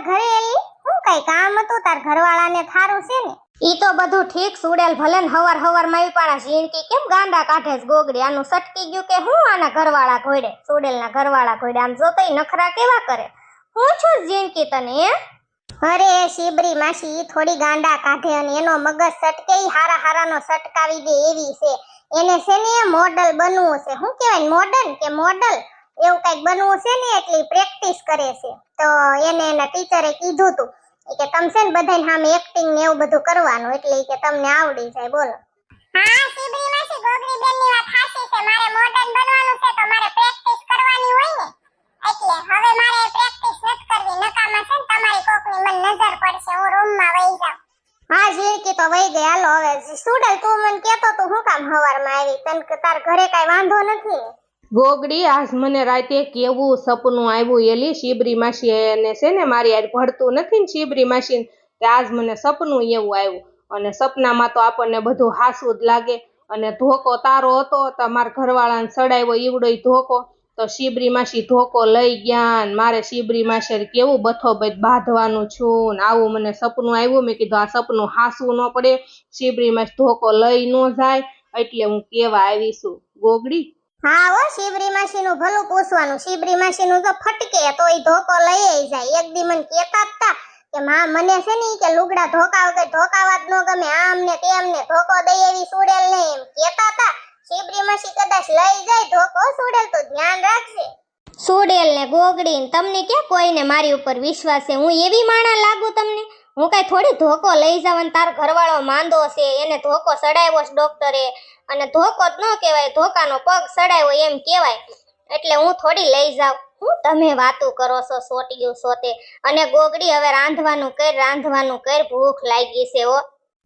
ઘરે એલી? હું કઈ કામ હતું? તાર ઘરવાળાને થારું છે ને? ઈ તો બધું ઠીક સુડેલ ભલે ને હવાર હવારમાં પાણા ઝીણકી કેમ ગાંડા કાઢે છે ગોગડી? આનું સટકી ગયું કે હું આના ઘરવાળા ઘોડે? સુડેલના ઘરવાળા ઘોડે આમ જોતો નખરા કેવા કરે? હું છું ઝીણકી તને, હે? અરે શિબરી માસી, ઈ થોડી ગાંડા કાઢે અને એનો મગજ સટકે, ઈ હારા હારાનો સટકાવી દે એવી છે. એને છે ને મોડલ બનવું છે. શું કહેવાય મોડર્ન કે મોડલ? એવું કંઈક બનવું છે ને એટલી પ્રેક્ટિસ કરે છે. તો એને એના ટીચરે કીધું તું. કે તમે છે ને બધાને સામે એક્ટિંગ ને એવું બધું કરવાનું એટલે કે તમને આવડી જાય બોલો. હા શીબરી માસી ગોગરી બેનની વાત સાચી છે. મારે મોડર્ન બનવાનું છે તો મારે પ્રેક્ટિસ કરવાની હોય ને. એટલે હવે મારે પ્રેક્ટિસ નથી કરવી. નકામા છે ને તમારી કોકની મને નજર પડશે. હું રૂમમાં વહી જાઉં. હા ઝીણકી તો વહી ગઈ. હાલો હવે સુડલ તું મને કહેતો તું હું કામ હવારમાં આવી? તને તાર ઘરે કાઈ વાંધો નથી ને? ગોગડી, આજ મને રાતે કેવું સપનું આવ્યું એલી? શિબરી માસી એને છે ને મારી યાર ભળતું નથી ને શિબરી માસી તે આજ મને સપનું એવું આવ્યું. અને સપનામાં તો આપણને બધું હાસું જ લાગે. અને ધોકો તારો હતો, તમારા મારા ઘરવાળાને સડાવ્યો ઈવડો ધોકો. તો શિબરી માસી ધોકો લઈ ગયા ને મારે શિબરી માસી કેવું બથોબથ બાંધવાનું છું ને આવું મને સપનું આવ્યું. મેં કીધું, આ સપનું હાસવું ન પડે. શિબરી માસી ધોકો લઈ ન જાય એટલે હું કેવા આવીશું? ગોગડી હા, હો, શિબરી માસી નું ભલું પૂછવાનું. શિબરી માસી નું તો ફટકે, તો એ ધોકો લઈ જાય. એક દી મને કેતા હતા કે માં, મને છે ને કે લુગડા ધોકા વગર ધોકાવા જ ન ગમે. આમ ને તેમ ને ધોકો દઈ એવી સુડેલ ને એમ કેતા હતા શિબરી માસી કદાચ લઈ જાય ધોકો, સુડેલ તો ધ્યાન રાખશે સુડેલ ને ગોગડી ને તમને ક્યાં કોઈને મારી ઉપર વિશ્વાસ છે? હું એવી માણા લાગુ તમને? હું કઈ થોડી ધોકો લઈ જાવ અને તાર ઘરવાળો માંદો છે, એને ધોકો ચડાવ્યો છે ડોક્ટરે. અને ધોકો જ ન કહેવાય, ધોકાનો પગ સડાયો એમ કહેવાય. એટલે હું થોડી લઈ જાઉં. હું તમે વાતું કરો છો સોટિયું સોતે. અને ગોગડી હવે રાંધવાનું કર રાંધવાનું કર, ભૂખ લાગી છે ઓ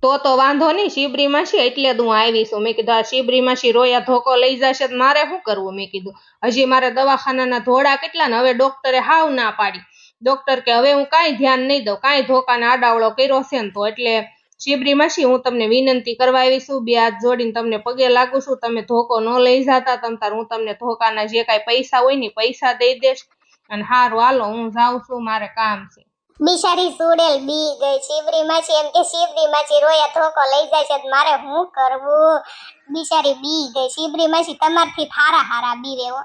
તો તો વાંધો નહીં શિબરીમાં છે એટલે જ હું આવી છું. મેં કીધું, આ શિબરીમાં માસી રોયા ધોકો લઈ જશે તો મારે શું કરવું? મેં કીધું, હજી મારે દવાખાનાના ધોળા કેટલા ને હવે ડોક્ટરે હાવ ના પાડી. ડોક્ટર કે હવે હું કાંઈ ધ્યાન નહીં દઉં, કાંઈ ધોકાને આડાવડો કર્યો છે ને તો, એટલે શિબરી માસી હું તમને વિનંતી કરવા આવી છું. બે હાથ જોડીને તમને પગે લાગુ છું. તમે ધોકો ન લઈ જતા. તમ તાર હું તમને ધોકાના જે કાંઈ પૈસા હોય ને પૈસા દઈ દેશ. અને હારું, હાલો, હું જાઉં છું. મારે કામ છે. બિચારી સુડેલ બી ગઈ. શિવરી માસી એમ કે શિવરી માસી રોયા ધોકો લઈ જાય છે મારે શું કરવું? બિચારી બી ગઈ. શિવરી માસી તમારથી હારા હારા બી રેવો.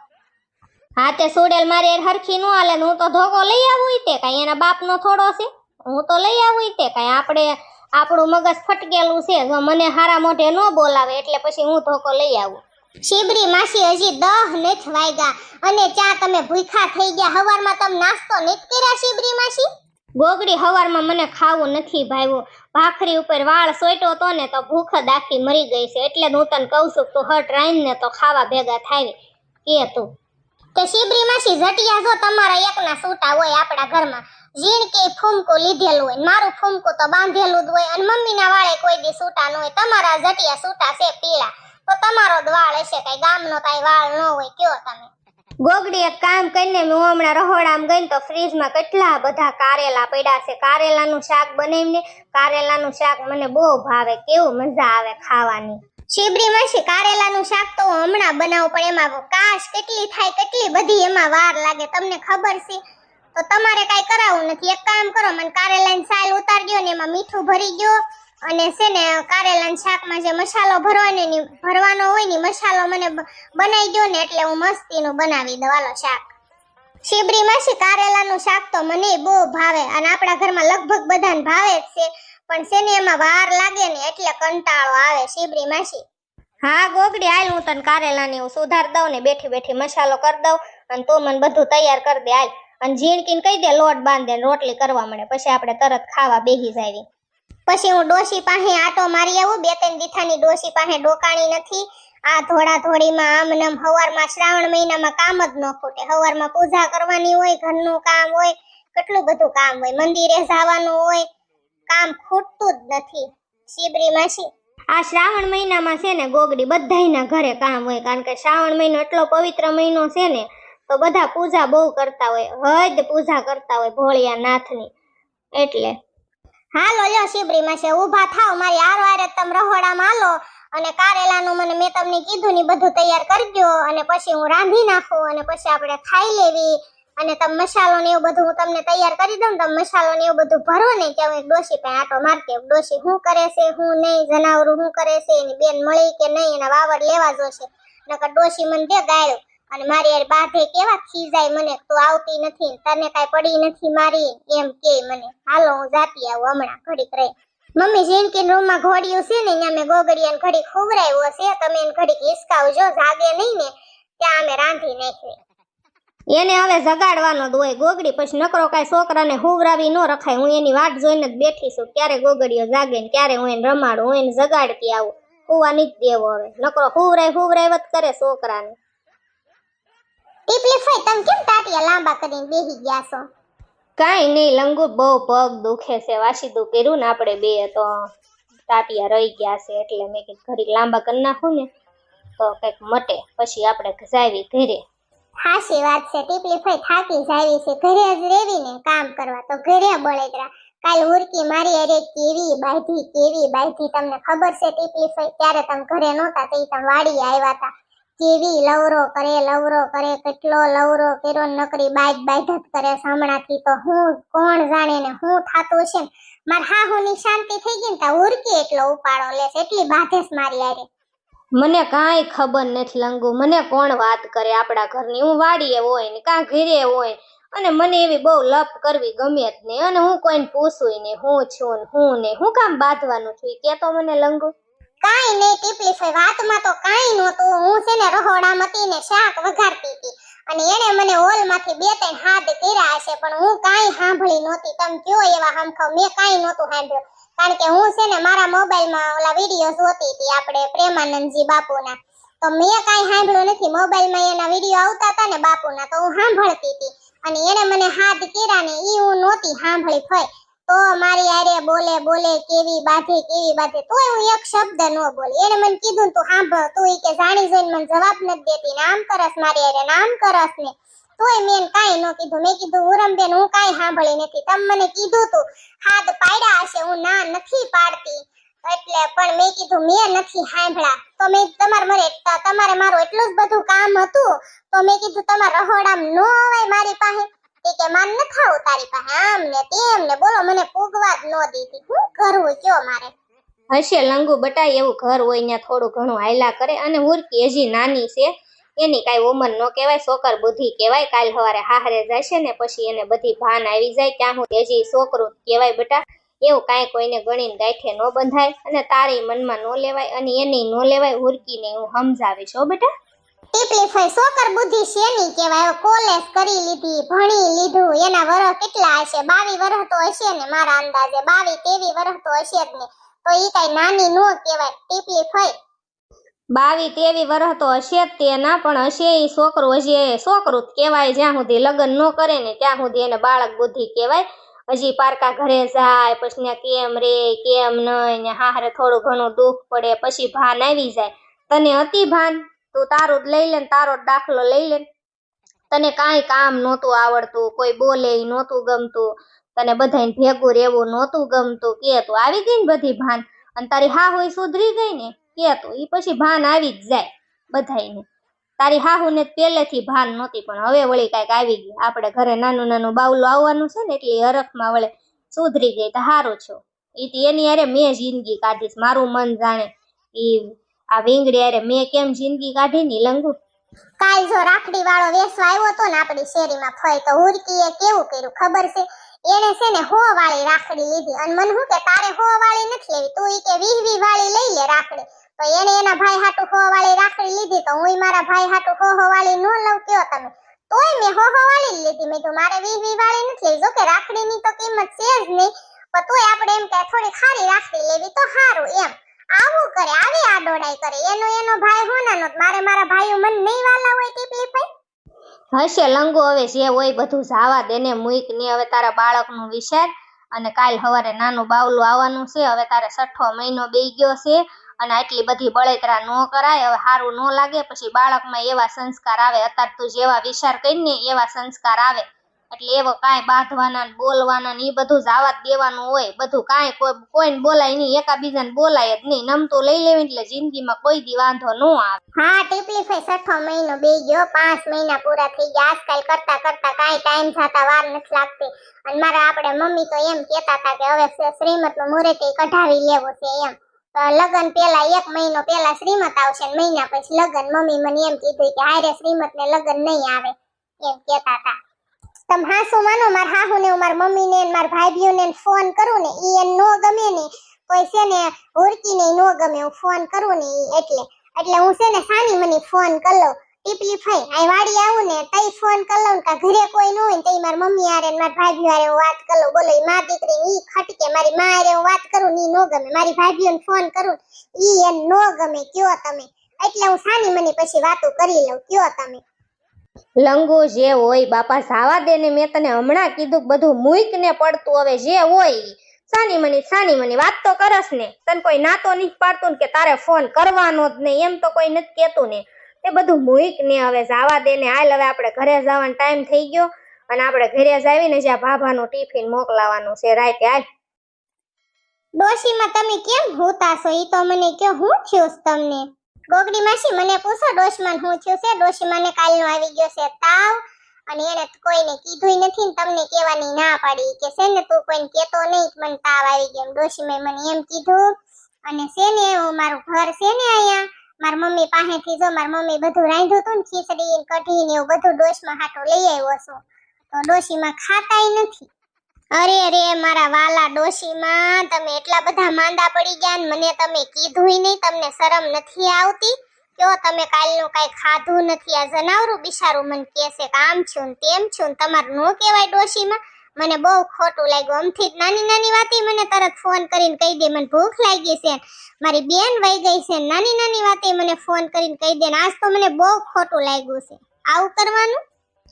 હા, તે સુડેલ મારે હારે હરખી નો હાલે હું તો ધોકો લઈ આવું તે કઈ. એના બાપનો થોડો છે. હું તો લઈ આવું તે કઈ. આપણે આપણું મગજ ફટકેલું છે જો મને હારા મોઢે ન બોલાવે એટલે પછી હું ધોકો લઈ આવું. શિબરી માસી હજી દહ નથી વાગ્યા અને ચા તમે ભૂખા થઈ ગયા. હવારમાં તમે નાસ્તો નથી કર્યા શિબરી માસી? ગોગડી હવારમાં મને ખાવું નથી ભાવ્યું. ભાખરી ઉપર વાળ સોટો તો ને તો ભૂખ જ આખી મરી ગઈ છે. એટલે હું તને કહું છું તું હટ રાઈન ને તો ખાવા ભેગા થાય. કે તું? તે શિબરી માસી જટિયા જો તમારા એકના સૂટા હોય આપણા ઘરમાં જીણ કે ફૂમકો લીધેલું હોય મારું ફૂમકો તો બાંધેલું જ હોય અને મમ્મીના વાળે કોઈ દી સૂટા ન હોય તમારા જટિયા સૂટા છે પીળા. તો તમારો જ વાળ હશે કઈ ગામનો કાંઈ વાળ ન હોય કયો તમે? ગોગડી એક કામ કરીને હું હમણાં રહોડામાં ગઈ તો ફ્રીજમાં કેટલા બધા કારેલા પડ્યા છે. કારેલાનું શાક બનાવીને કારેલાનું શાક મને બહુ ભાવે કેવું મજા આવે ખાવાની. શિબરી માસી કારેલાનું શાક તો હું હમણાં બનાવું પણ એમાં કાશ કેટલી થાય કેટલી બધી એમાં વાર લાગે તમને ખબર છે? તો તમારે કાંઈ કરાવવું નથી. એક કામ કરો, મને કારેલાની સાલ ઉતારજો ને એમાં મીઠું ભરી ગયો અને છે ને કારેલાના શાકમાં જે મસાલો ભરવાનો ભરવાનો હોય ને મસાલો મને બનાવી દો ને એટલે હું મસ્તીનું બનાવી દઉં. હાલો, શાક. શિબરી માસી કારેલાનું શાક તો મને બહુ ભાવે અને આપણા ઘરમાં લગભગ બધાને ભાવે જ છે. પણ છે ને એમાં વાર લાગે ને એટલે કંટાળો આવે શિબરી માસી હા, ગોગડી, હાલ હું તને કારેલાની હું સુધાર દઉં ને બેઠી બેઠી મસાલો કરી દઉં અને તું મને બધું તૈયાર કરી દે. હાલ. અને ઝીણકીને કહી દે, લોટ બાંધે ને રોટલી કરવા મળે. પછી આપણે તરત ખાવા બેસી જાવી પછી હું ડોશી પાસે આટો મારી આવું, બે ત્રણ દીઠાની ડોશી પાસે ડોકાણી નથી. આ થોડા થોડીમાં આમ નામ હવારમાં શ્રાવણ મહિનામાં કામ જ ન ખૂટે. હવારમાં પૂજા કરવાની હોય, ઘરનું કામ હોય, કેટલું બધું કામ હોય. મંદિરે જવાનું હોય, કામ ખૂટતું જ નથી. શિબરી માસી. આ શ્રાવણ મહિનામાં છે ને, ગોગડી બધાયના ઘરે કામ હોય. કારણ કે શ્રાવણ મહિનો એટલો પવિત્ર મહિનો છે ને તો બધા પૂજા બહુ કરતા હોય, હદ પૂજા કરતા હોય ભોળિયા નાથની. એટલે. હાલો, લ્યો શિબરી છે, ઊભા થાવ મારી આર વારે તમે રહોડામાં હાલો અને કારેલાનું મને મેં તમને કીધું ને બધું તૈયાર કરજો અને પછી હું રાંધી નાખું અને પછી આપણે ખાઈ લેવી અને તમે મસાલો ને એવું બધું હું તમને તૈયાર કરી દઉં તમે મસાલો ને એવું બધું ભરો ને કે હું એક ડોશી પાસે આટો મારતી ડોશી, શું કરે છે હું નહીં, જનાવરું શું કરે છે, એની બેન મળી કે નહીં, એના વાવડ લેવા જોશે. નકર ડોશી મને દે ગાયો અને મારી યાર બાધે કેવા ખીજાય મને તું આવતી નથી તને કાંઈ પડી નથી મારી એમ કે મને. હાલો, હું જાતી આવું હમણાં ઘડીક રહી. મમ્મી જિંદગી રૂમમાં ઘોડિયું છે ને અહીંયા મેં ગોગડિયાને ઘડીક ખવડાવ્યું હશે, તમે એને ઘડીક હિસકાવજો, જાગે નહીં ને, ત્યાં અમે રાંધી નાખીએ. એને હવે જગાડવાનો જ હોય ગોગડી, પછી નકરો કાંઈ છોકરાને હુવરાવી ન રખાય. હું એની વાટ જોઈને જ બેઠી છું, ક્યારે ગોગડીઓ જાગે ને ક્યારે હું એને રમાડું, હું એને જગાડતી આવું. હુવા જ દેવો હવે. નકરો હુવરાય હુવરાય જ કરે છોકરાને. ટીપલી ફઈ તમે કેમ તાટિયા લાંબા કરીને બેહી ગયા છો? કાંઈ નહીં લંગુ બહુ પગ દુખે છે. વાસીદું કર્યું ને આપણે બે તો તાટિયા રહી ગયા છે. એટલે મેં કીધું ઘડીક લાંબા કરી નાખું ને તો કંઈક મટે. પછી આપણે જાવી ઘરે. હાશી વાત છે. ટીપલી ફઈ થાકી જાવી છે. ઘરે જ રેવી ને કામ કરવા. તો ઘરે બળેતરા કાલ ઉરકી મારી અરે કેવી બાંધી કેવી બાંધી. તમને ખબર છે ટીપલી ફઈ? ત્યારે તમે ઘરે નહોતા તે તમે વાડી આવ્યા હતા. કેવી લવરો કરે લવરો કરે, કેટલો લવરો કર્યો ને નકરી બાઈટ બાઈટ કરે હમણાંથી તો હું કોણ જાણે ને હું થતું છે ને હા હું શાંતિ થઈ ગઈ ને તા ઉરકી એટલો ઉપાડો લે છે, એટલી બાધેસ મારી આરે મને કાંઈ ખબર નથી લંગુ, મને કોણ વાત કરે આપણા ઘરની? હું વાડીએ હોય ને, કાં ઘરે હોય? અને મને એવી બહુ લપ કરવી ગમે જ નહીં. અને હું કોઈને પૂછું નહીં, હું છું ને, હું ને, હું કામ બાંધવાનું છું? કે તો મને લંગુ. કાઈ નહીં, ટીપલી ફઈ વાતમાં તો કાઈ નહોતું. હું છે ને રહોડામાં હતી ને શાક વઘારતી હતી. અને એણે મને હોલમાંથી બે ત્રણ હાથ કર્યા હશે, પણ હું કાઈ સાંભળી નહોતી. તમે કયો એવા હમખાવ મેં કાઈ નહોતું સાંભળ્યું. કારણ કે હું છે ને મારા મોબાઈલમાં ઓલા વીડિયો જોતી હતી આપણે પ્રેમાનંદજી બાપુના. તો મેં કાઈ સાંભળ્યું નથી. મોબાઈલમાં એના વીડિયો આવતા હતા ને બાપુના, તો હું સાંભળતી હતી. અને એણે મને હાથ કર્યા ને એ હું નહોતી સાંભળી ફઈ તો મારી આરે બોલે બોલે, કેવી બાથે કેવી બાથે તોય હું એક શબ્દ ન બોલી. એને મને કીધું તું સાંભળ, તું કે જાણી જોઈને મને જવાબ નથી દેતી. નામ કરસ મારી આરે નામ કરસ ને તોય મેં કાંઈ ન કીધું. મેં કીધું, ઉરમબેન, હું કાંઈ સાંભળી નથી. તમે મને કીધું તું, હાથ પાડ્યા હશે, હું ના નથી પાડતી. એટલે પણ મેં કીધું, મેં નથી સાંભળ્યા. તો મેં તમારે મને તમારે મારું એટલું જ બધું કામ હતું. તો મેં કીધું, તમારે રહોડામ ન અવાય મારી પાસે. તે કે, માન ન ખાવું તારી પાસે. આમ ને તેમ ને બોલો, મને પૂગવા જ ન દીધી. હું કરવું કયો મારે. હશે લંગુ બટા એવું ઘર હોય, ત્યાં થોડું ઘણું હાયલા કરે. અને હુરકી હજી નાની છે, એની કાંઈ ઉંમર ન કહેવાય સોકર બુદ્ધિ કહેવાય. કાલ સવારે હાહરે જશે ને પછી એને બધી ભાન આવી જાય. ત્યાં હું હજી છોકરું કહેવાય બેટા. એવું કાંઈ કોઈને ગણીને ગાંઠે ન બંધાય. અને તારી મનમાં ન લેવાય, અને એની ન લેવાય. હુરકીને હું સમજાવીશ, હો બેટા. ટીપલી ફઈ સોકર બુદ્ધિ શેની કહેવાય. કોલેજ કરી લીધી, ભણી લીધું, એના વરહ કેટલા હશે? બાવી વરહ તો હશે ને મારા અંદાજે. બાવી તેવી વરહ તો હશે જ ને. તો ઈ કઈ નાની નો કહેવાય. ટીપલી ફઈ. બાવી તેવી વરહ તો હશે જ તેના, પણ હશે એ છોકરું હજી છોકરું જ કહેવાય. જ્યાં સુધી લગ્ન ન કરે ને ત્યાં સુધી એને બાળક બુદ્ધિ કહેવાય. હજી પારકા ઘરે જાય, પછી ત્યાં કેમ રે, કેમ નહીં હારે થોડું ઘણું દુઃખ પડે, પછી ભાન આવી જાય. તને હતી ભાન તું તારું જ લઈ લે તારો દાખલો લઈ લે તને કાંઈ કામ નહોતું આવડતું, કોઈ બોલે નહોતું ગમતું, તને બધાને ભેગું રહેવું નહોતું ગમતું. કે તું આવી ગઈ ને બધી ભાન, અને તારી હા હોય સુધરી ગઈ ને, કે તું એ પછી ભાન આવી જ જાય બધાયને. તારી હાહુને પહેલેથી ભાન નહોતી, પણ હવે વળી કાંઈક આવી ગઈ. આપણે ઘરે નાનું નાનું બાવલું આવવાનું છે ને, એટલે હરખમાં વળે સુધરી ગઈ. તો સારું છો એ એની અરે મેં જિંદગી કાઢીશ મારું મન જાણે ઈ આ વીંગડી અરે મેં કેમ જિંદગી કાઢી ની લંગુ? કાલ જો રાખડી વાળો વેસવા આવ્યો તો ને આપણી શેરીમાં ફોય તો હુરકીએ કેવું કર્યું ખબર છે? એને છે ને હો વાળી રાખડી લીધી અને મને હું કે તારે હો વાળી નથી લેવી? તું ઈ કે વીહ વીહ વાળી લઈ લે રાખડી. તો એને એના ભાઈ હાટુ હો વાળી રાખડી લીધી તો હું મારા ભાઈ હાટુ હો હો વાળી નો લઉં કયો તમે? તોય મેં હો હો વાળી લીધી. મેં તો મારે વીહ વીહ વાળી નથી લેવી. જો કે રાખડીની તો કિંમત છે જ નહીં. પણ તોય આપણે એમ કે થોડી ખારી રાખડી લેવી તો સારું એમ. આવું કરે, આવી આ દોડાઈ કરે. એનો એનો ભાઈ હોનાનો નો મારે મારા ભાઈઓ મન નહીં વાલા હોય ટીપલી ભાઈ. હશે લંગો હવે જે હોય બધું જાવા દે ને મુઈક ને હવે તારા બાળકનું વિચાર અને કાલ સવારે નાનું બાવલું આવવાનું છે, હવે તારે છઠ્ઠો મહિનો બે ગયો છે અને આટલી બધી બળેતરા ન કરાય, હવે સારું ન લાગે, પછી બાળકમાં એવા સંસ્કાર આવે. અત્યારે તું જેવા વિચાર કરીને એવા સંસ્કાર આવે. એટલે એવો કાંઈ બાંધવાના બોલવાના ને એ બધું જવા દેવાનું હોય, બધું કાંઈ કોઈ, કોઈને બોલાય નહીં, એકાબીજાને બોલાય જ નહીં. નમતું લઈ લેવી એટલે જિંદગીમાં કોઈ દી વાંધો ન આવે. હા, ટીપલી ફઈ છઠ્ઠો મહિનો બે ગયો, પાંચ મહિના પૂરા થઈ ગયા. આજકાલ કરતા કરતા કાંઈ ટાઈમ જતા વાર નથી લાગતી. અને મારા આપણે મમ્મી તો એમ કહેતા હતા કે હવે શ્રીમતનું મુહૂર્ત કઢાવી લેવો છે એમ. લગ્ન પેલા એક મહિનો પેલા શ્રીમત આવશે મહિના પછી લગ્ન. મમ્મી મને એમ કીધું કે હારે શ્રીમત ને લગ્ન નહીં આવે, એમ કેતા હતા. તમે હાસુ માનો, મારા હાહુ ને મારા મમ્મી ને મારા ભાઈ ને ફોન કરું ને, ઈ એને નો ગમે ને, કોઈ છે ને હુરકી ને નો ગમે, હું ફોન કરું ને ઈ એટલે. એટલે હું છે ને સાની મને ફોન કર લઉં ટીપલી ફઈ આ વાડી આવું ને તઈ ફોન કર લઉં કે ઘરે કોઈ ન હોય ને તઈ માર મમ્મી હારે માર હારે હું વાત કરી બોલો ઈ મારી દીકરી ઈ ખટકે, મારી માં હારે હું વાત કરું ને ઈ નો ગમે, મારી ભાભીઓને ફોન કરું ને, ઈ એને નો ગમે, કયો તમે. એટલે હું સાની મને પછી વાતો કરી લઉં, કયો તમે. લંગો જે હોય, બાપા જાવા દે ને મેં તને હમણાં કીધું બધું મૂઈક ને પડતું હવે જે હોય. સાની મની સાની મની, વાત તો કરસ ને. તને કોઈ નાતો નહીં પાડતું કે તારે ફોન કરવાનો જ નહીં, એમ તો કોઈ નથી કહેતું ને. એ બધું મૂઈક ને હવે જાવા દે ને. હાલ હવે આપણે ઘરે જવાનો ટાઈમ થઈ ગયો અને આપણે ઘરે આવીને જ્યાં ભાભાનું ટિફિન મોકલાવાનું છે. રાતે હાલ. ડોશીમાં તમે કેમ હોતા છો? એ તો મને કયો હું થયો તમને? ગોગડી માસી મને પૂછો, ડોશમાન હું થયું છે? ડોશીમાં કાલનો આવી ગયો છે તાવ અને એને કોઈને કીધુંય નથી ને તમને કહેવાની ના પાડી કે છે ને તું કોઈને કહેતો નહીં મને તાવ આવી ગયો ડોશીમાં મને એમ કીધું, અને છે ને હું મારું ઘર છે ને અહીંયા, મારા મમ્મી પાસેથી જો મારા મમ્મી બધું રાંધ્યું હતું ને ખીચડી કઢી ને એવું બધું ડોશમાં હાટો લઈ આવ્યો છું. તો ડોશીમાં ખાતાય નથી. અરે અરે, મારા વાલા ડોશીમાં તમે એટલા બધા માંદા પડી ગયા ને મને તમે કીધુંય નહીં, તમને શરમ નથી આવતી? કયો તમે કાલનું કાંઈ ખાધું નથી? આ જનાવરું બિચારું મને કહેશે કે આમ છું ને તેમ છું ને તમારે ન કહેવાય ડોશીમાં. મને બહુ ખોટું લાગ્યું. અમથી જ નાની નાની વાતે મને તરત ફોન કરીને કહી દે. મને ભૂખ લાગી છે મારી બેન વહી ગઈ છે નાની નાની વાતે મને ફોન કરીને કહી દે આજ તો મને બહુ ખોટું લાગ્યું છે. આવું કરવાનું?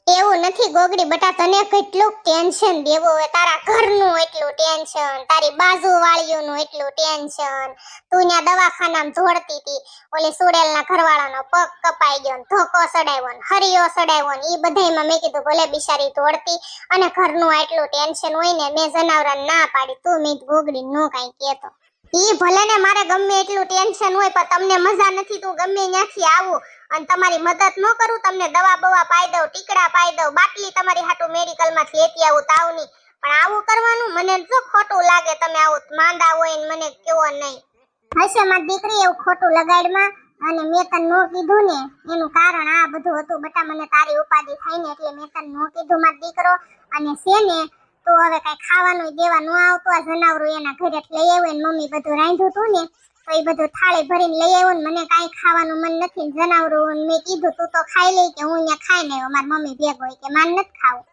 એવું નથી ગોગડી, બટા તને કેટલું ટેન્શન દેવું હોય તારા ઘરનું એટલું ટેન્શન, તારી બાજુ વાળીઓનું એટલું ટેન્શન. તું ત્યાં દવાખાનામાં ધોડતી હતી ઓલી સુડેલના ઘરવાળાનો પગ કપાઈ ગયો ધોકો સડાવ્યો ને હરિયો સડાવ્યો ને એ બધામાં મેં કીધું, ભલે બિચારી ધોડતી અને ઘરનું આટલું ટેન્શન હોય ને મેં જનાવરાને ના પાડી. તું મેં ગોગડી નો કાંઈ કહેતો. ઈ ભલે ને મારે ગમે એટલું ટેન્શન હોય, પણ તમને મજા નથી, તું ગમે ત્યાંથી આવું. અને તમારી મદદ ન કરું, તમને દવા બવા પાઈ દઉં, ટીકડા પાઈ દઉં, બાટલી તમારી હાટું મેડિકલમાંથી લેતી આવું તાવની. પણ આવું કરવાનું મને જો ખોટું લાગે, તમે આવું માંદા હોય ને મને કેવો નહીં. હશે માં દીકરી એવું ખોટું લગાડમાં, અને મેં તને નો કીધું ને, એનું કારણ આ બધું હતું. બટા મને તારી ઉપાધિ થાય ને એટલે મેં તને નો કીધું, મારો દીકરો. અને છે ને, તો હવે કઈ ખાવાનું દેવા ન આવતું, આ જનાવરું એના ઘરે લઈ આવ્યું મમ્મી બધું રાંધ્યું હતું ને તો એ બધું થાળી ભરીને લઈ આવ્યો ને મને કાંઈ ખાવાનું મન નથી જનાવરું મેં કીધું, તું તો ખાઈ લઈ કે હું અહીંયા ખાઈ ને આવ્યો, મારી મમ્મી ભેગ હોય કે માન નથી ખાવું.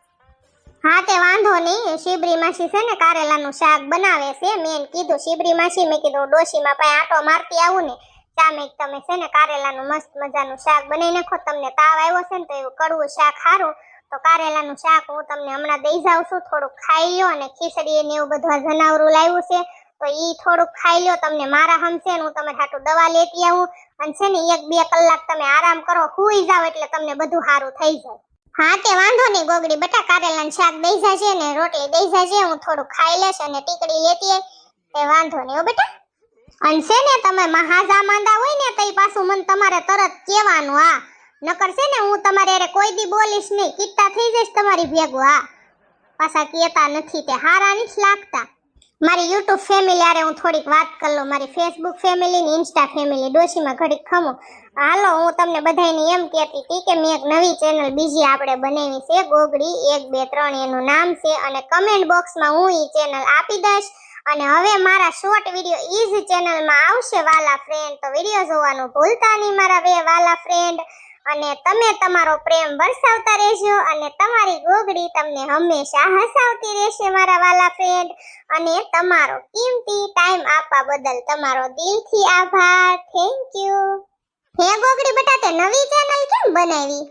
હા, તે વાંધો નહીં. શિબરી માસી છે ને કારેલાનું શાક બનાવે છે. મેં કીધું, શિબરી માસી, મેં કીધું, ડોશીમાં પાસે આટો મારતી આવું ને સામે તમે છે ને કારેલાનું મસ્ત મજાનું શાક બનાવી નાખો, તમને તાવ આવ્યો છે ને તો એવું કડવું શાક સારું તો કારેલાનું શાક હું તમને હમણાં દઈ જાઉં છું, થોડુંક ખાઈ લો અને ખીચડી ને એવું બધું જનાવરું લાવ્યું છે. તો ઈ થોડુંક ખાઈ લ્યો, તમને મારા હમશે હું તમારે હાટું દવા લેતી આવું અને છે ને એક બે કલાક તમે આરામ કરો સુઈ જાવ એટલે તમને બધું સારું થઈ જાય. હા તે વાંધો નહીં, ગોગડી બટા કારેલાનું શાક દઈ જાજે ને રોટલી દઈ જાજે, હું થોડું ખાઈ લેશ અને ટીકડી લેતી તે વાંધો નહીં હો બેટા. અને છે ને તમે મહાજા માંદા હોય ને તઈ પાછું મને તમારે તરત કહેવાનું, હા. નકર છે ને હું તમારે અરે કોઈ દી બોલીશ નહીં કિટ્ટા થઈ જઈશ તમારી ભેગું, હા. પાછા કહેતા નથી, તે હારા નથી લાગતા. મારી યુટ્યુબ ફેમિલી આરે હું થોડીક વાત કરી લઉં. મારી ફેસબુક ફેમિલી ને ઇન્સ્ટા ફેમિલી ડોશીમાં ઘડીક ખમો. હાલો, હું તમને બધાને એમ કહેતી હતી કે મેં એક નવી ચેનલ બીજી આપણે બનાવી છે, ગોગડી એક, બે, ત્રણ, એનું નામ છે અને કમેન્ટ બોક્સમાં હું એ ચેનલ આપી દઈશ. અને હવે મારા શોર્ટ વીડિયો ઈ ચેનલમાં આવશે વાલા ફ્રેન્ડ તો વીડિયો જોવાનું ભૂલતા નહીં મારા બે વાલા ફ્રેન્ડ અને તમે તમારો પ્રેમ વરસાવતા રહેજો અને તમારી ગોગડી તમને હંમેશા હસાવતી રહેશે, મારા વાલા ફ્રેન્ડ અને તમારો કિંમતી ટાઈમ આપવા બદલ તમારો દિલથી આભાર. થેન્ક યુ હે ગોગડી બેટા, તે નવી ચેનલ કેમ બનાવી?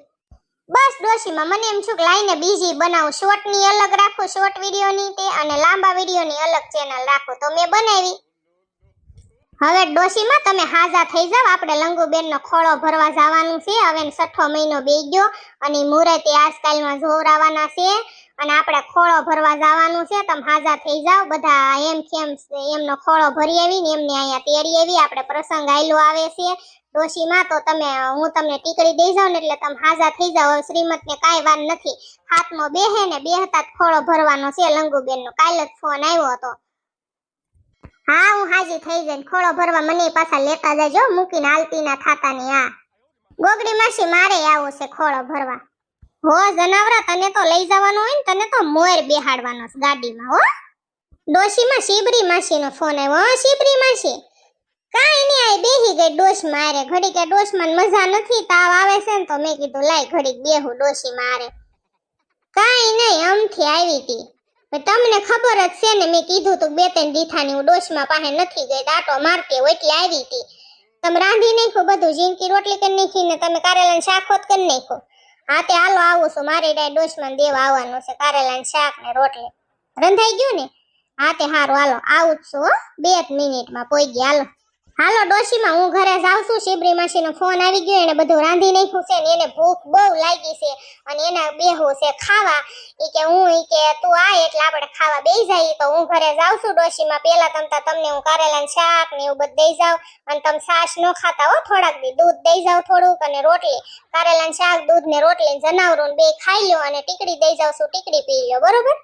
બસ ડોશીમાં મને એમ છું કે લાઈને બીજી બનાવું. શોર્ટની અલગ રાખું શોર્ટ વિડીયોની તે અને લાંબા વિડીયોની અલગ ચેનલ રાખું. તો મેં બનાવી. હવે ડોશીમાં તમે હાજા થઈ જાવ આપણે લંગુબેનનો ખોળો ભરવા જવાનું છે. હવે છઠ્ઠો મહિનો બેઈ ગયો અને મુહૂર્તે આજકાલમાં જોવરાવાના છે. અને આપણે ખોળો ભરવા જવાનું છે. તમે હાજા થઈ જાવ બધા એમ કેમ એમનો ખોળો ભરી આવી ને એમને અહીંયા તેડી આવી. આપણે પ્રસંગ આયલો આવે છે. ડોશીમાં તો તમે, હું તમને ટીકડી દઈ જાઉં ને એટલે તમે હાજા થઈ જાવ શ્રીમદને કાંઈ વાર નથી. હાથમાં બેહે ને બેહતા જ ખોળો ભરવાનો છે. લંગુબેનનો કાલે જ ફોન આવ્યો હતો. હા, હું હાજી થઈ ગઈ ખોળો ભરવા મને પાછા લેતા જજો, મૂકીને હાલતીના થાતાની આ. ગોગડી માસી મારે આવો છે ખોળો ભરવા. હો જનાવરા તને તો લઈ જવાનો હોય ને, તને તો મોર બેહાડવાનો ગાડીમાં, હો. ડોશીમાં શીબરી માસીનો ફોન આવ્યો, હો, શિબરી માસી. કાંઈ નહીં, આય બેહી ગઈ ડોશ મારે ઘડી કે ડોશમાં મજા નથી તાવ આવે છે ને તો મેં કીધું, લાય ઘડીક બેહું ડોશી મારે. કાંઈ નહીં અમથી આવી હતી તમને ખબર જ છે ને, મેં કીધું તું બે ત્રણ દીથાની હું ડોશમાં પાસે નથી ગઈ, દાંટો મારતી હોય એટલે આવી હતી. તમે રાંધી નાખો બધું જીનકી રોટલી કરી નાખી ને તમે કારેલાનું શાક હોત કરી નાખો હા, તે હાલો આવું છું, મારે ડાય ડોશમાં દેવા આવવાનું છે, કારેલાનું શાક ને રોટલી. રંધાઈ ગયું ને? હા, તે હારું, હાલો, આવું જ છું બે જ મિનિટમાં, પોઈ ગયા, હાલો. હાલો, ડોશીમાં હું ઘરે જાઉં છું. શિબરી માસીનો ફોન આવી ગયો, એને બધું રાંધી નાખ્યું છે ને એને ભૂખ બહુ લાગી છે અને એના બેહો છે ખાવા. એ કે હું એ કે તું આ એટલે આપણે ખાવા બેસી જઈએ. તો હું ઘરે જાઉં છું ડોશીમાં. પેલા તમતા તમને હું કારેલાનું શાક ને એવું બધું દઈ જાઉં. અને તમે છાશ ન ખાતા હો થોડાક દી. દૂધ દઈ જાવ થોડુંક અને રોટલી. કારેલાનું શાક દૂધ ને રોટલી જનાવરું બે ખાઈ લો અને ટીકડી દઈ જાઉં છું. ટીકડી પી લો બરોબર?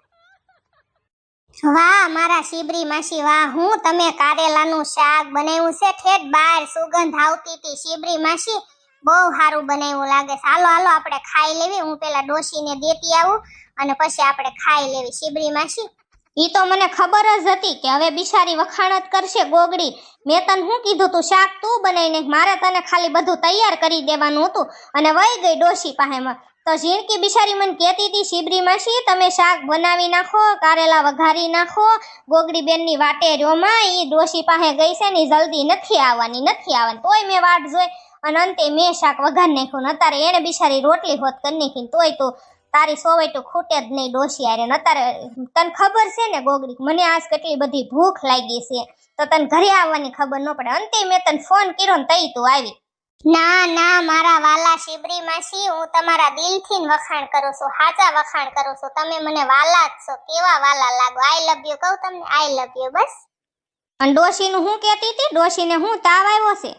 વાહ, મારા શીબરી માસી, વાહ, હું તમે કારેલાનું શાક બનાવ્યું છે? ઠેઠ બાર સુગંધ આવતી હતી. શીબરી માસી, બહુ સારું બનાવ્યું લાગે છે. હાલો હાલો, આપણે ખાઈ લેવી. હું પેલા ડોશીને દેતી આવું અને પછી આપણે ખાઈ લેવી. શીબરી માસી એ તો મને ખબર જ હતી કે હવે બિચારી વખાણ જ કરશે ગોગડી. મેં તને શું કીધું તું? શાક તું બનાવીને મારે તને ખાલી બધું તૈયાર કરી દેવાનું હતું. અને વહી ગઈ ડોશી પાસેમાં. તો ઝીણકી બિચારી મને કહેતી હતી, શિબરી માસી, તમે શાક બનાવી નાખો, કારેલા વઘારી નાખો, ગોગડી બેનની વાટે રોમાં એ ડોશી પાસે ગઈ છે ને જલ્દી નથી આવવાની નથી આવવાની, તોય મેં વાટ જોઈ અને અંતે મેં શાક વઘાર નાખ્યું ને અત્યારે એણે બિચારી રોટલી હોત કરી નાખી તોય તો તારી સોવેટું ખૂટે જ નહીં ડોશી આરે ને અત્યારે તને ખબર છે ને ગોગડી, મને આજ કેટલી બધી ભૂખ લાગી છે, તો તને ઘરે આવવાની ખબર ન પડે. અંતે મેં તને ફોન કર્યો ને તઈ તું આવી. ના ના મારા વાલા શિબરી માસી હું તમારા દિલથી વખાણ કરું છું હાચા વખાણ કરું છું. તમે મને વાલા જ છો કેવા વાલા લાગો? આઈ લવ યુ કહું તમને આઈ લવ યુ બસ. અને ડોશીનું હું કહેતી હતી? ડોશીને હું તાવ આવ્યો છે?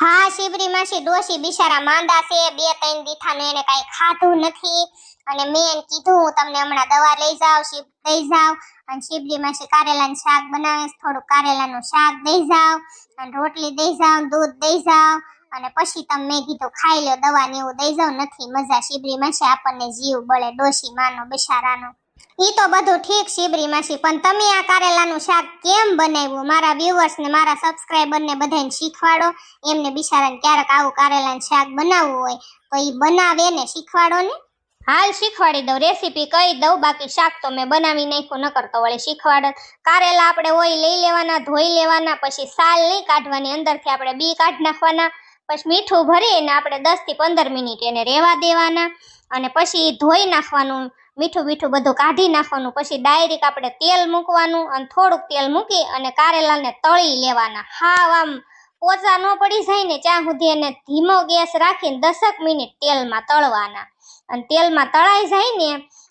હા શિબરી માસી ડોશી બિચારા માંદા છે બે ત્રણ દીઠાને એને કાંઈ ખાધું નથી. અને મેં એને કીધું હું તમને હમણાં દવા લઈ જાઉં શિબ દઈ જાઉં. અને શિબરી માસી કારેલાનું શાક બનાવે થોડું કારેલાનું શાક દઈ જાઉં. અને રોટલી દઈ જાઉં દૂધ દઈ જાઉં. અને પછી તમે મેં કીધું ખાઈ લો દવા ને એવું દઈ જાઉં નથી મજા. શિબરી માસી આપણને જીવ બળે, ડોશી, માનો બિશારાનો ઈ તો બધું ઠીક શિબરી માસી, પણ તમે આ કારેલાનું શાક કેમ બનાવ્યું? મારા વ્યુઅર્સ ને, મારા સબસ્ક્રાઇબર ને બધાને શીખવાડો. એમને બિચારાને ક્યારેક આવું કારેલાનું શાક બનાવવું હોય, તો ઈ બનાવે ને, શીખવાડો ને. હાલ શીખવાડી દઉં રેસીપી કહી દઉં, બાકી શાક તો મેં બનાવી નાખ્યું ન કરતો વળી શીખવાડ કારેલા આપણે હોય લઈ લેવાના, ધોઈ લેવાના, પછી સાલ નહીં કાઢવાની, અંદરથી આપણે બી કાઢી નાખવાના. પછી મીઠું ભરીને આપણે દસથી પંદર મિનિટ એને રહેવા દેવાના અને પછી ધોઈ નાખવાનું, મીઠું મીઠું બધું કાઢી નાખવાનું, પછી ડાયરેક્ટ આપણે તેલ મૂકવાનું અને થોડુંક તેલ મૂકી અને કારેલાને તળી લેવાના. હાવ આમ પોચા ન પડી જાય ને ત્યાં સુધી એને ધીમો ગેસ રાખીને દસક મિનિટ તેલમાં તળવાના. અને તેલમાં તળાઈ જાય ને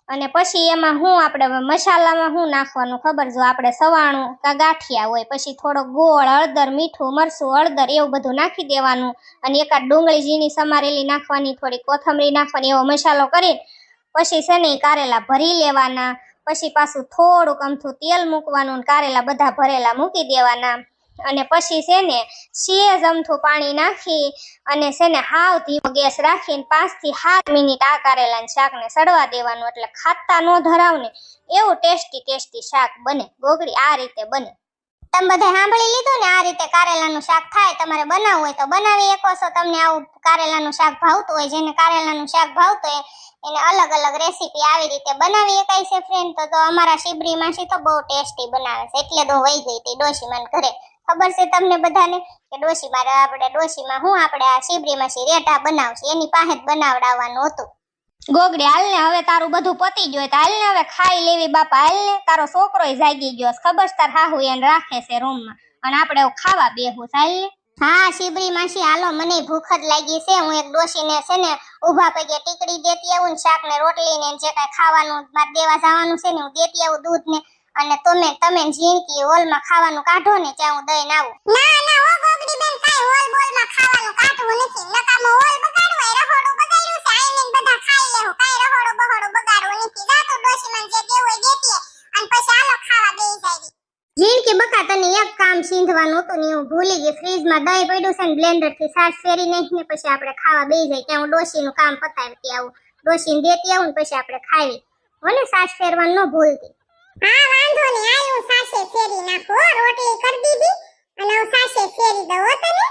અને પછી એમાં શું આપણે મસાલામાં શું નાખવાનું ખબર? જો આપણે સવાણું કા ગાંઠિયા હોય, પછી થોડો ગોળ, હળદર, મીઠું, મરચું, હળદર એવું બધું નાખી દેવાનું. અને એકાદ ડુંગળી ઝીણી સમારેલી નાખવાની, થોડી કોથમરી નાખવાની, એવો મસાલો કરીને પછી છે કારેલા ભરી લેવાના. પછી પાછું થોડુંક અમથું તેલ મૂકવાનું કારેલા બધા ભરેલા મૂકી દેવાના. અને પછી છે ને સીએ અમથું પાણી નાખી અને છે ને હાવ ધીમો ગેસ રાખીને પાંચથી સાત મિનિટ આ કારેલાના શાકને સડવા દેવાનું એટલે ખાતા ન ધરાવને એવું ટેસ્ટી ટેસ્ટી શાક બને. ગોગડી આ રીતે બને. તમે બધા સાંભળી લીધું ને આ રીતે કારેલાનું શાક થાય, તમારે બનાવવું હોય તો બનાવી શકો છો. તમને આવું કારેલાનું શાક ભાવતું હોય, જેને કારેલાનું શાક ભાવતું હોય, એને અલગ અલગ રેસીપી આવી રીતે બનાવી શકાય છે ફ્રેન્ડ તો અમારા શિબરી માસી તો બહુ ટેસ્ટી બનાવે છે. એટલે તો વહી ગઈ હતી ડોશી મને ઘરે. ખબર છે તમને બધાને? કે ડોશી મારે આપણે, ડોશીમાં હું આપણે આ શિબરી માસી રેટા બનાવશે, એની પાસે બનાવડાવવાનું હતું. ગોગડી હાલ ને હવે તારું બધું પતી ગયું તો હાલ ને હવે ખાઈ લેવી બાપા હાલ ને તારો છોકરો જાગી ગયો ખબર તાર હાહુ એને રાખે છે રૂમમાં. અને આપણે હવે ખાવા બેહું છે. હાલ ને હા શિબરી માસી હાલો, મને ભૂખ જ લાગી છે. હું એક ડોશીને છે ને ઊભા પગે ટીકડી દેતી આવું ને શાક ને રોટલી ને જે કાંઈ ખાવાનું, મારે દેવા જવાનું છે ને, હું દેતી આવું દૂધ ને અને તમે તમે ઝીણકી હોલમાં ખાવાનું કાઢો ને ત્યાં હું દઈને આવું. ના ના ઓ ગોગડી બેન કાઈ હોલ બોલમાં ખાવાનું કાઢવું નથી. નકામો હોલ બગાડવો એ રહોડો બગાડ્યું છે. આઈને ને બધા ખાઈ લેવું કાઈ રહોડો બહોડો બગાડવો નથી. જા તો ડોશીમાં જે દેવું હોય દેતી અને પછી આલો ખાવા બેસી જાય જીણકી બકા તને એક કામ સીંધવાનું હતું ને હું ભૂલી ગઈ. ફ્રીજમાં દહીં પડ્યું છે ને બ્લેન્ડરથી સાસ ફેરી નાખીને પછી આપણે ખાવા બેસી જાય ત્યાં હું ડોશીનું કામ પતાવતી આવું. ડોશીને દેતી આવું ને પછી આપણે ખાવી હો સાસ ફેરવાનું ન ભૂલતી. હા, વાંધો નહીં. આયું સાસે ફેરી નાખો રોટલી કરી દીધી અને સાસે ફેરી દઉં તને.